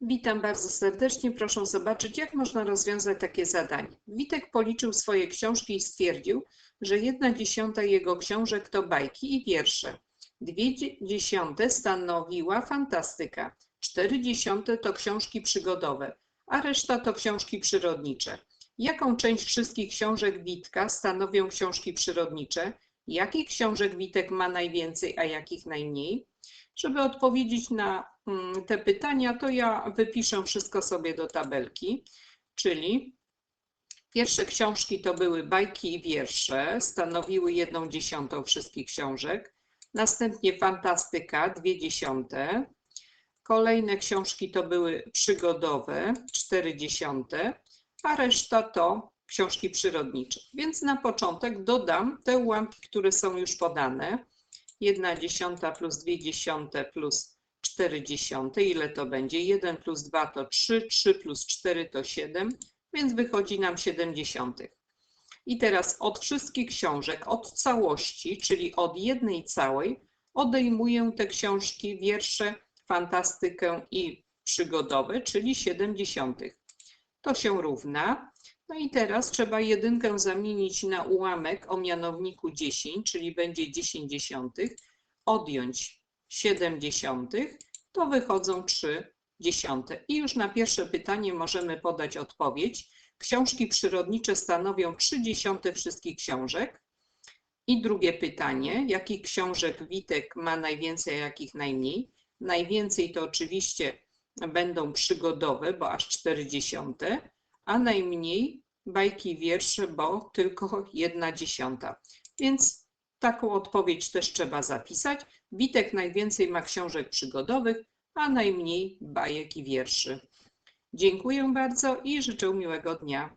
Witam bardzo serdecznie. Proszę zobaczyć, jak można rozwiązać takie zadanie. Witek policzył swoje książki i stwierdził, że jedna dziesiąta jego książek to bajki i wiersze. Dwie dzie- dziesiąte stanowiła fantastyka. Cztery dziesiąte to książki przygodowe, a reszta to książki przyrodnicze. Jaką część wszystkich książek Witka stanowią książki przyrodnicze? Jakich książek Witek ma najwięcej, a jakich najmniej? Żeby odpowiedzieć na mm, te pytania, to ja wypiszę wszystko sobie do tabelki, czyli pierwsze książki to były bajki i wiersze, stanowiły jedną dziesiątą wszystkich książek. Następnie fantastyka, dwie dziesiąte. Kolejne książki to były przygodowe, cztery dziesiąte, a reszta to książki przyrodnicze. Więc na początek dodam te ułamki, które są już podane. 1 dziesiąta plus 2 dziesiąte plus 4 dziesiąte. Ile to będzie? 1 plus 2 to 3, 3 plus 4 to 7, więc wychodzi nam 7 dziesiątych. I teraz od wszystkich książek, od całości, czyli od jednej całej, odejmuję te książki, wiersze, fantastykę i przygodowe, czyli 7 dziesiątych. To się równa. No i teraz trzeba jedynkę zamienić na ułamek o mianowniku 10, czyli będzie 10 dziesiątych, odjąć 7 dziesiątych, to wychodzą 3 dziesiąte. I już na pierwsze pytanie możemy podać odpowiedź. Książki przyrodnicze stanowią 3 dziesiąte wszystkich książek. I drugie pytanie, jakich książek Witek ma najwięcej, a jakich najmniej? Najwięcej to oczywiście będą przygodowe, bo aż 4 dziesiąte, a najmniej bajki wiersze, bo tylko jedna dziesiąta. Więc taką odpowiedź też trzeba zapisać. Witek najwięcej ma książek przygodowych, a najmniej bajek i wierszy. Dziękuję bardzo i życzę miłego dnia.